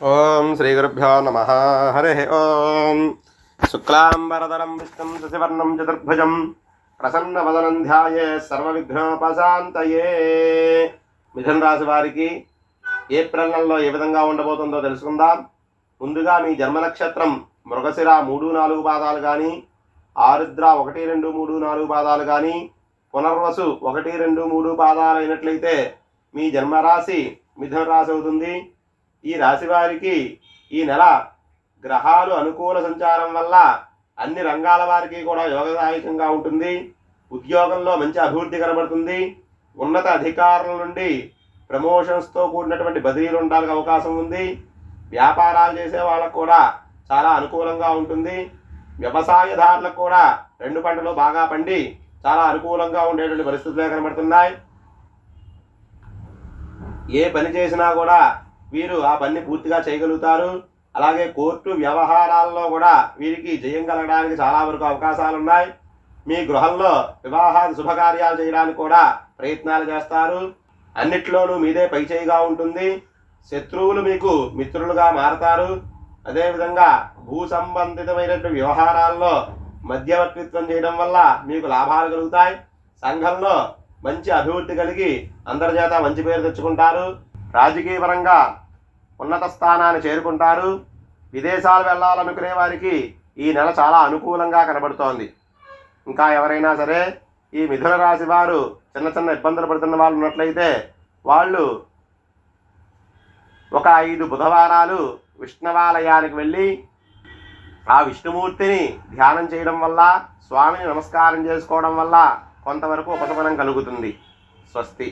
ఓం శ్రీ గురుభ్యో నమ. హరి ఓం. శుక్లాంబరదరం విష్ణుం శశివర్ణం చతుర్భుజం ప్రసన్నవదనం ధ్యాయే సర్వవిఘ్నోపశాంతయే. మిథున రాశి వారికి ఏప్రిల్ నెలలో ఏ విధంగా ఉండబోతుందో తెలుసుకుందాం. ముందుగా మీ జన్మ నక్షత్రం మృగశిర మూడు నాలుగు పాదాలు కానీ ఆరుద్ర ఒకటి రెండు మూడు నాలుగు పాదాలు కానీ పునర్వసు ఒకటి రెండు మూడు పాదాలు అయినట్లయితే మీ జన్మరాశి మిథున రాశి అవుతుంది. ఈ రాశి వారికి ఈ నెల గ్రహాలు అనుకూల సంచారం వల్ల అన్ని రంగాల వారికి కూడా యోగదాయకంగా ఉంటుంది. ఉద్యోగంలో మంచి అభివృద్ధి కనబడుతుంది. ఉన్నత అధికారుల నుండి ప్రమోషన్స్తో కూడినటువంటి బదిలీలు ఉండడానికి అవకాశం ఉంది. వ్యాపారాలు చేసే వాళ్ళకు కూడా చాలా అనుకూలంగా ఉంటుంది. వ్యవసాయదారులకు కూడా రెండు పంటలు బాగా పండి చాలా అనుకూలంగా ఉండేటువంటి పరిస్థితులే కనబడుతున్నాయి. ఏ పని చేసినా కూడా వీరు ఆ పని పూర్తిగా చేయగలుగుతారు. అలాగే కోర్టు వ్యవహారాల్లో కూడా వీరికి జయం కలగడానికి చాలా వరకు అవకాశాలు ఉన్నాయి మీ గృహంలో వివాహాది శుభకార్యాలు చేయడానికి కూడా ప్రయత్నాలు చేస్తారు. అన్నిట్లోనూ మీదే పైచేయిగా ఉంటుంది. శత్రువులు మీకు మిత్రులుగా మారతారు. అదేవిధంగా భూ సంబంధితమైనటువంటి వ్యవహారాల్లో మధ్యవర్తిత్వం చేయడం వల్ల మీకు లాభాలు కలుగుతాయి. సంఘంలో మంచి అభివృద్ధి కలిగి అందరి చేత మంచి పేరు తెచ్చుకుంటారు. రాజకీయపరంగా ఉన్నత స్థానాన్ని చేరుకుంటారు. విదేశాలు వెళ్ళాలనుకునే వారికి ఈ నెల చాలా అనుకూలంగా కనబడుతోంది. ఇంకా ఎవరైనా సరే ఈ మిథున రాశి వారు చిన్న చిన్న ఇబ్బందులు పడుతున్న వాళ్ళు ఉన్నట్లయితే వాళ్ళు ఒక ఐదు బుధవారాలు విష్ణవాలయానికి వెళ్ళి ఆ విష్ణుమూర్తిని ధ్యానం చేయడం వల్ల స్వామిని నమస్కారం చేసుకోవడం వల్ల కొంతవరకు ఉపశమనం కలుగుతుంది. స్వస్తి.